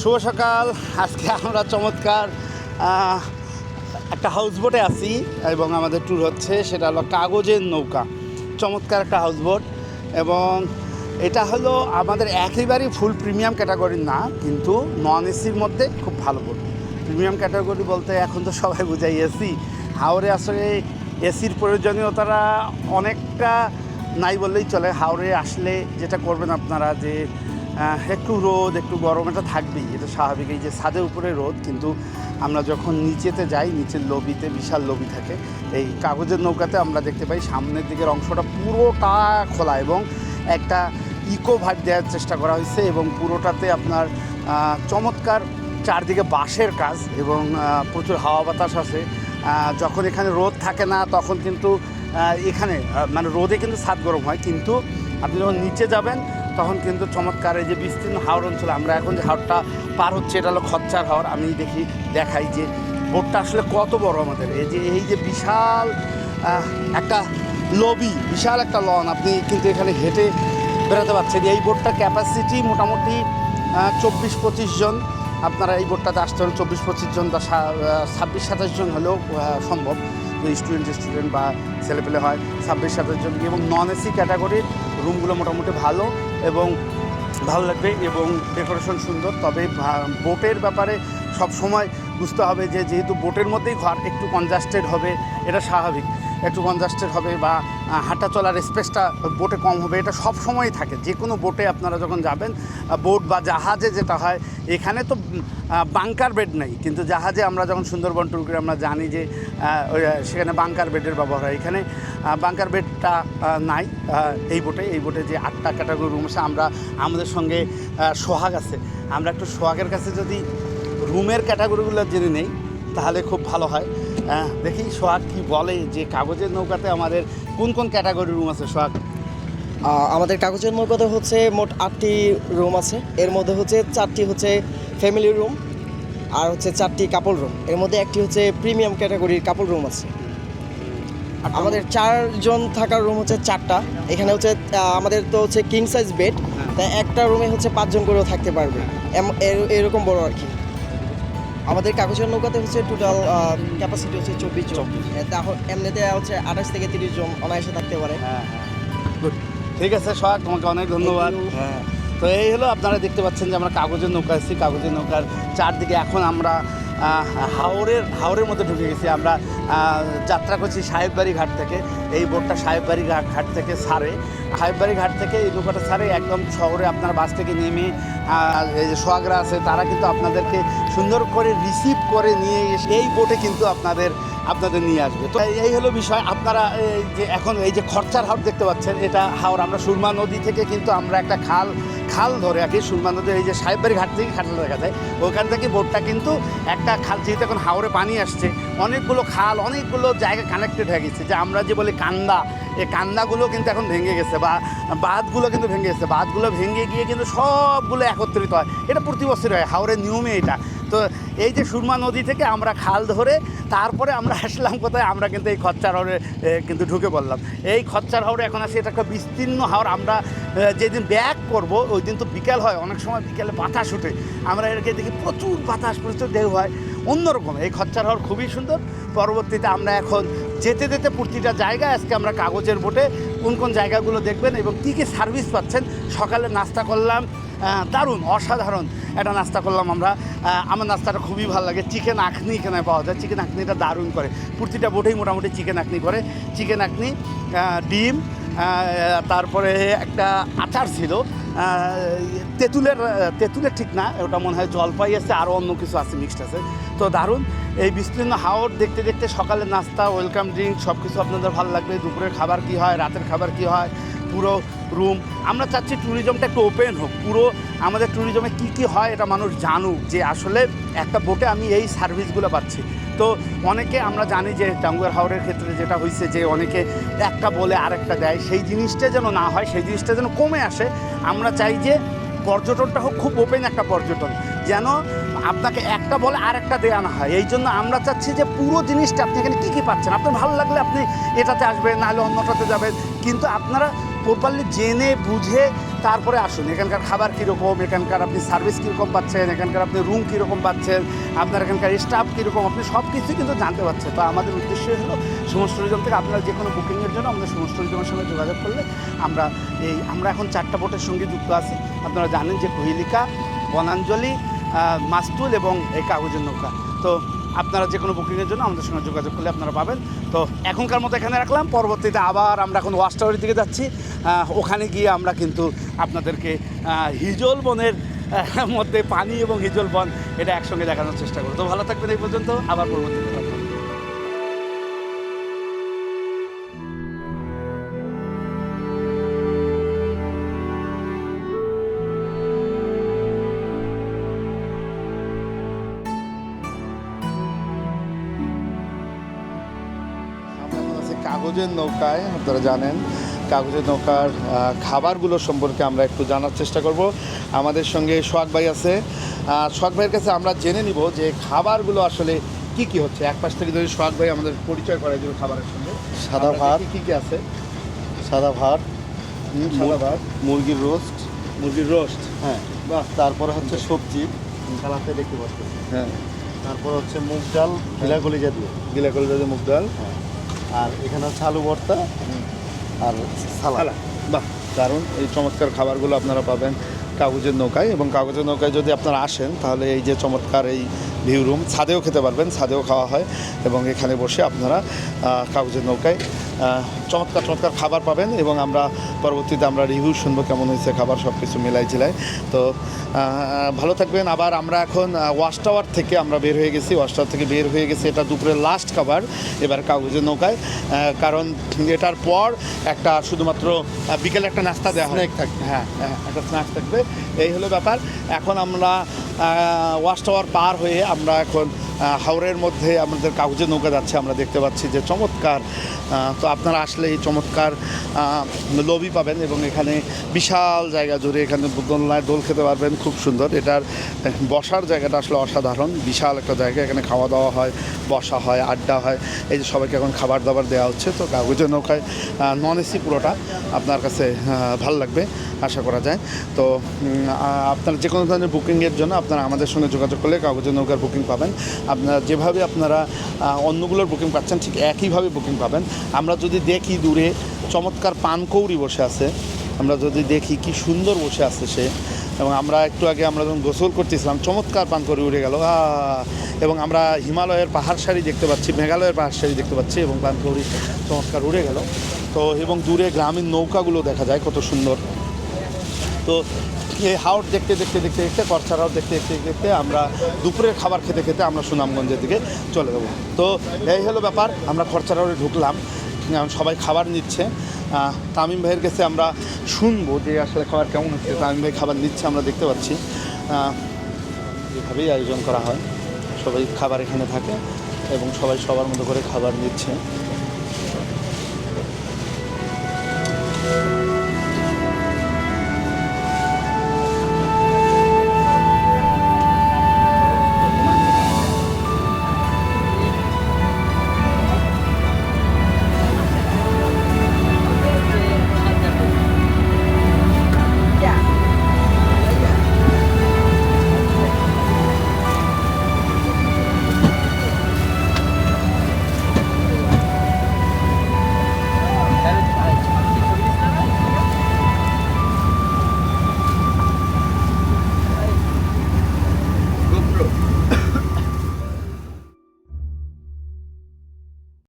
শুভ সকাল। আজকে আমরা চমৎকার একটা হাউস বোটে আছি এবং আমাদের ট্যুর হচ্ছে সেটা হলো কাগজের নৌকা। চমৎকার একটা হাউস বোট এবং এটা হলো আমাদের একেবারেই ফুল প্রিমিয়াম ক্যাটাগরির না, কিন্তু নন এসির মধ্যে খুব ভালো বোট প্রিমিয়াম ক্যাটাগরি বলতে এখন তো সবাই বুঝাই এসি হাওড়ে আসলে এসির প্রয়োজনীয়তাটা অনেকটা নাই বললেই চলে। হাওড়ে আসলে যেটা করবেন আপনারা যে একটু রোদ, একটু গরম, এটা থাকবেই, এটা স্বাভাবিক। এই যে ছাদের উপরে রোদ, কিন্তু আমরা যখন নিচেতে যাই, নিচের লবিতে, বিশাল লবি থাকে, এই কাগজের নৌকাতে আমরা দেখতে পাই সামনের দিকের অংশটা পুরোটা খোলা এবং একটা ইকো ভাইব দেওয়ার চেষ্টা করা হয়েছে এবং পুরোটাতে আপনার চমৎকার চারদিকে বাঁশের কাজ এবং প্রচুর হাওয়া বাতাস আছে। যখন এখানে রোদ থাকে না, তখন কিন্তু এখানে মানে রোদে কিন্তু ছাদ গরম হয়, কিন্তু আপনি যখন নিচে যাবেন তখন কিন্তু চমৎকার এই যে বিস্তীর্ণ হাওড় অঞ্চলে, আমরা এখন যে হাওড়টা পার হচ্ছে, এটা হলো খচ্চার হাওড় আমি দেখি, দেখাই যে বোটটা আসলে কত বড় আমাদের। এই যে এই যে বিশাল একটা লবি, বিশাল একটা লন আপনি কিন্তু এখানে হেঁটে বেরোতে পারছেন। এই বোটটার ক্যাপাসিটি মোটামুটি চব্বিশ পঁচিশ জন। আপনারা এই বোটটাতে আসতে হলে চব্বিশ পঁচিশ জন বা ছাব্বিশ সাতাশ জন হলেও সম্ভব। স্টুডেন্ট স্টুডেন্ট বা ছেলেপেলে হয়, ছাব্বিশ সাতাশ জন। এবং নন এসি ক্যাটাগরির রুমগুলো মোটামুটি ভালো। এবং ভালো লাগবে এবং ডেকোরেশন সুন্দর। তবে বোটের ব্যাপারে সব সময় বুঝতে হবে যে যেহেতু বোটের মধ্যেই ঘর একটু কনজাস্টেড হবে, এটা স্বাভাবিক। একটু কনজাস্টেড হবে বা হাঁটা চলার স্পেসটা বোটে কম হবে, এটা সব সময়ই থাকে। যে কোনো বোটে আপনারা যখন যাবেন বোট বা জাহাজে যেটা হয়, এখানে তো বাংকার বেড নেই। কিন্তু জাহাজে আমরা যখন সুন্দরবন ট্যুর করি আমরা জানি যে সেখানে বাংকার বেডের ব্যবহার হয়। এখানে বাংকার বেডটা নাই এই বোটে এই বোটে যে আটটা ক্যাটাগরি রুম আছে, আমরা, আমাদের সঙ্গে সোহাগ আছে। আমরা একটু সোহাগের কাছে যদি রুমের ক্যাটাগরিগুলো জেনে নেই, তাহলে খুব ভালো হয়। দেখি সোহাগ কি বলে যে কাগজের নৌকাতে আমাদের কোন কোন ক্যাটাগরি রুম আছে সোহাগ? আমাদের কাগজের নৌকাতে হচ্ছে মোট আটটি রুম আছে। এর মধ্যে হচ্ছে চারটি হচ্ছে ফ্যামিলি রুম আর হচ্ছে চারটি কাপল রুম এর মধ্যে একটি হচ্ছে প্রিমিয়াম ক্যাটাগরির কাপল রুম আছে। আর আমাদের চারজন থাকার রুম হচ্ছে চারটা। এখানে হচ্ছে আমাদের তো হচ্ছে কিং সাইজ বেড তাই একটা রুমে হচ্ছে পাঁচজন করেও থাকতে পারবে। এর- এরকম বড় আর কি। আমাদের কাগজের নৌকাতে হচ্ছে টোটাল ক্যাপাসিটি হচ্ছে চব্বিশ জন। এমনিতে হচ্ছে আঠাশ থেকে তিরিশ জন অনায়াসে থাকতে পারে। হ্যাঁ গুড ঠিক আছে সোহাগ তোমাকে অনেক ধন্যবাদ। হ্যাঁ। তো এই হলো আপনারা দেখতে পাচ্ছেন যে আমরা কাগজের নৌকা এসেছি কাগজের নৌকার চারদিকে এখন আমরা হাওরের হাওরের মধ্যে ঢুকে গেছি। আমরা যাত্রা করছি সাহেববাড়ি ঘাট থেকে। এই বোটটা সাহেববাড়ি ঘাট ঘাট থেকে সারে। সাহেববাড়ি ঘাট থেকে এই নৌকাটা সারে একদম শহরে আপনার বাস থেকে নেমে আহ, এই যে সোহাগরা আছে তারা কিন্তু আপনাদেরকে সুন্দর করে রিসিভ করে নিয়ে এসে এই বোটে কিন্তু আপনাদের আপনাদের নিয়ে আসবে। তো এই- হলো বিষয়। আপনারা এই যে এখন এই যে খরচার হাওর দেখতে পাচ্ছেন, এটা হাওর আমরা সুরমা নদী থেকে কিন্তু আমরা একটা খাল খাল ধরে কি সুরমা নদী এই যে সাহেববাড়ি ঘাট থেকে খালটা দেখা যায়। ওখান থেকে বোটটা কিন্তু একটা খাল, যেহেতু এখন হাওরে পানি আসছে, অনেকগুলো খাল, অনেকগুলো জায়গা কানেক্টেড হয়ে গেছে, যে আমরা যে বলি কান্দা এই কান্দাগুলো কিন্তু এখন ভেঙে গেছে বা বাঁধগুলো কিন্তু ভেঙে গেছে। বাঁধগুলো ভেঙে গিয়ে কিন্তু সবগুলো একত্রিত হয়। এটা প্রতি বছরই হয় হাওরের নিয়মে এটা। তো এই যে সুরমা নদী থেকে আমরা খাল ধরে তারপরে আমরা আসলাম কোথায়? আমরা কিন্তু এই খচ্চার হাওরে এ, কিন্তু ঢুকে পড়লাম। এই খচ্চার হাওরে এখন আছে এটা একটা বিস্তীর্ণ হাওড় আমরা যেদিন ব্যাক করব ওই দিন তো বিকেল হয়। অনেক সময় বিকেলে বাতাস ওঠে। আমরা এটাকে দেখি প্রচুর বাতাস প্রচুর ঢেউ হয়। অন্যরকম এই খচ্চার হাওর খুবই সুন্দর। পরবর্তীতে আমরা এখন যেতে যেতে প্রতিটা জায়গায় আজকে আমরা কাগজের বোটে কোন কোন জায়গাগুলো দেখবেন এবং কী কী সার্ভিস পাচ্ছেন। সকালে নাস্তা করলাম দারুণ, অসাধারণ একটা নাস্তা করলাম আমরা। আমার নাস্তাটা খুবই ভালো লাগে। চিকেন আখনি এখানে পাওয়া যায়। চিকেন আখনিটা দারুণ করে। প্রতিটা বোটেই মোটামুটি চিকেন আখনি করে। চিকেন আখনি ডিম তারপরে একটা আচার ছিল। তেঁতুলের তেঁতুলের ঠিক না, ওটা মনে হয় জলপাই আছে আরও অন্য কিছু আছে মিক্সড আছে। তো দারুণ। এই বিস্তীর্ণ হাওর দেখতে দেখতে সকালে নাস্তা ওয়েলকাম ড্রিঙ্ক সব কিছু আপনাদের ভালো লাগবে দুপুরের খাবার কি হয়, রাতের খাবার কি হয় পুরো রুম আমরা চাচ্ছি ট্যুরিজমটা একটু ওপেন হোক। পুরো আমাদের ট্যুরিজমে কি কি হয় এটা মানুষ জানুক যে আসলে একটা বোটে আমি এই সার্ভিসগুলো পাচ্ছি। তো অনেকে আমরা জানি যে টাঙ্গুয়ার হাওড়ের ক্ষেত্রে যেটা হয়েছে যে অনেকে একটা বলে আরেকটা দেয়, সেই জিনিসটা যেন না হয়, সেই জিনিসটা যেন কমে আসে। আমরা চাই যে পর্যটনটা হোক, খুব ওপেন একটা পর্যটন। যেন আপনাকে একটা বলে আর একটা দেওয়া না হয়। এই জন্য আমরা চাচ্ছি যে পুরো জিনিসটা আপনি এখানে কী কী পাচ্ছেন? আপনার ভালো লাগলে আপনি এটাতে আসবেন, নাহলে অন্যটাতে যাবেন। কিন্তু আপনারা প্রপারলি জেনে, বুঝে তারপরে আসুন। এখানকার খাবার কীরকম, এখানকার আপনি সার্ভিস কীরকম পাচ্ছেন, এখানকার আপনি রুম কীরকম পাচ্ছেন, আপনার এখানকার স্টাফ কীরকম, আপনি সব কিছুই কিন্তু জানতে পারছেন। তো আমাদের উদ্দেশ্য হলো সমস্ত ট্যুরিজম থেকে আপনার যে কোনো বুকিংয়ের জন্য আমাদের সমস্ত ট্যুরিজমের সঙ্গে যোগাযোগ করলে আমরা এই, আমরা এখন চারটা বোটের সঙ্গে যুক্ত আছি। আপনারা জানেন যে কোহিলিকা, বনাঞ্জলি মাস্তুল এবং এই কাগজের নৌকা। তো আপনারা যে কোনো বুকিংয়ের জন্য আমাদের সঙ্গে যোগাযোগ করলে আপনারা পাবেন। তো এখনকার মতো এখানে রাখলাম। পরবর্তীতে আবার আমরা এখন ওয়াশ টাওয়ারের দিকে যাচ্ছি। ওখানে গিয়ে আমরা কিন্তু আপনাদেরকে হিজল বনের মধ্যে পানি এবং হিজল বন, এটা একসঙ্গে দেখানোর চেষ্টা করব। তো ভালো থাকবেন এই পর্যন্ত, আবার আছি কাগজের নৌকায়, আপনারা জানেন। কাগজের নৌকার খাবারগুলো সম্পর্কে আমরা একটু জানার চেষ্টা করব। আমাদের সঙ্গে সোহাগ ভাই আছে। সোহাগ ভাইয়ের কাছে আমরা জেনে নিব যে খাবারগুলো আসলে কি কি হচ্ছে। এক পাশ থেকে যদি সোহাগ ভাই আমাদের পরিচয় করাই দেবে খাবারের সঙ্গে। সাদা ভাত। কি কি আছে। সাদা ভাত। সাদা ভাত। মুরগির রোস্ট। মুরগির রোস্ট? হ্যাঁ। বাহ। তারপরে হচ্ছে সবজি। সালাতে দেখতে পাচ্ছি। হ্যাঁ। তারপর হচ্ছে মুগ ডাল ভিলা জাতীয় দিয়ে জাতীয় মুগ ডাল। হ্যাঁ। আর এখানে হচ্ছে আলু ভর্তা। আর সালাদ। বাহ, দারুণ। এই চমৎকার খাবারগুলো আপনারা পাবেন কাগজের নৌকায় এবং কাগজের নৌকায় যদি আপনারা আসেন, তাহলে এই যে চমৎকার এই ভিউ রুম ছাদেও খেতে পারবেন ছাদেও খাওয়া হয় এবং এখানে বসে আপনারা কাগজের নৌকায় চমৎকার চমৎকার খাবার পাবেন এবং আমরা পরবর্তীতে আমরা রিভিউ শুনব কেমন হয়েছে খাবার সব কিছু মেলাই জেলায় তো ভালো থাকবেন। আবার আমরা এখন ওয়াশ টাওয়ার থেকে আমরা বের হয়ে গেছি। ওয়াশ টাওয়ার থেকে বের হয়ে গেছি এটা দুপুরের লাস্ট খাবার এবার কাগজের নৌকায় কারণ এটার পর একটা শুধুমাত্র বিকেলে একটা নাস্তা দেওয়া হয় হ্যাঁ হ্যাঁ একটা স্ন্যাক্স থাকবে। এই হলো ব্যাপার। এখন আমরা ওয়াশ টাওয়ার পার হয়ে আমরা এখন আহ, হাওরের মধ্যে আমাদের কাগজের নৌকা যাচ্ছে আমরা দেখতে পাচ্ছি যে চমৎকার তো আপনারা আসলে এই চমৎকার লবি পাবেন এবং এখানে বিশাল জায়গা জুড়ে এখানে দোলনায় দোল খেতে পারবেন খুব সুন্দর। এটার বসার জায়গাটা আসলে অসাধারণ বিশাল একটা জায়গা এখানে খাওয়া দাওয়া হয় বসা হয় আড্ডা হয় এই যে সবাইকে এখন খাবার দাবার দেওয়া হচ্ছে তো কাগজের নৌকায় নন এসি পুরোটা আপনার কাছে ভালো লাগবে। আশা করা যায়। তো আপনারা যে কোনো ধরনের বুকিংয়ের জন্য আপনারা আমাদের সঙ্গে যোগাযোগ করলে কাগজের নৌকার বুকিং পাবেন। আপনারা যেভাবে আপনারা অন্যগুলোর বুকিং পাচ্ছেন ঠিক একইভাবে বুকিং পাবেন। আমরা যদি দেখি দূরে চমৎকার পানকৌড়ি বসে আছে। আমরা যদি দেখি কি সুন্দর বসে আছে সে। এবং আমরা একটু আগে আমরা যখন গোসল করতেছিলাম, চমৎকার পানকৌড়ি উড়ে গেল। এবং আমরা হিমালয়ের পাহাড় সারি দেখতে পাচ্ছি, মেঘালয়ের পাহাড় সারি দেখতে পাচ্ছি এবং পানকৌড়ি চমৎকার উড়ে গেল। তো, এবং দূরে গ্রামীণ নৌকাগুলো দেখা যায় কত সুন্দর। তো এই হাওড় দেখতে দেখতে দেখতে দেখতে করছাড়াও দেখতে দেখতে দেখতে দেখতে আমরা দুপুরের খাবার খেতে খেতে আমরা সুনামগঞ্জের দিকে চলে যাব। তো এই হলো ব্যাপার, আমরা খরচারাওয়ে ঢুকলাম এখন সবাই খাবার নিচ্ছে। তামিম ভাইয়ের কাছে আমরা শুনব যে আসলে খাবার কেমন হচ্ছে। তামিম ভাই খাবার নিচ্ছে, আমরা দেখতে পাচ্ছি। এভাবেই আয়োজন করা হয়। সবাই খাবার এখানে থাকে এবং সবাই সবার মতো করে খাবার নিচ্ছে।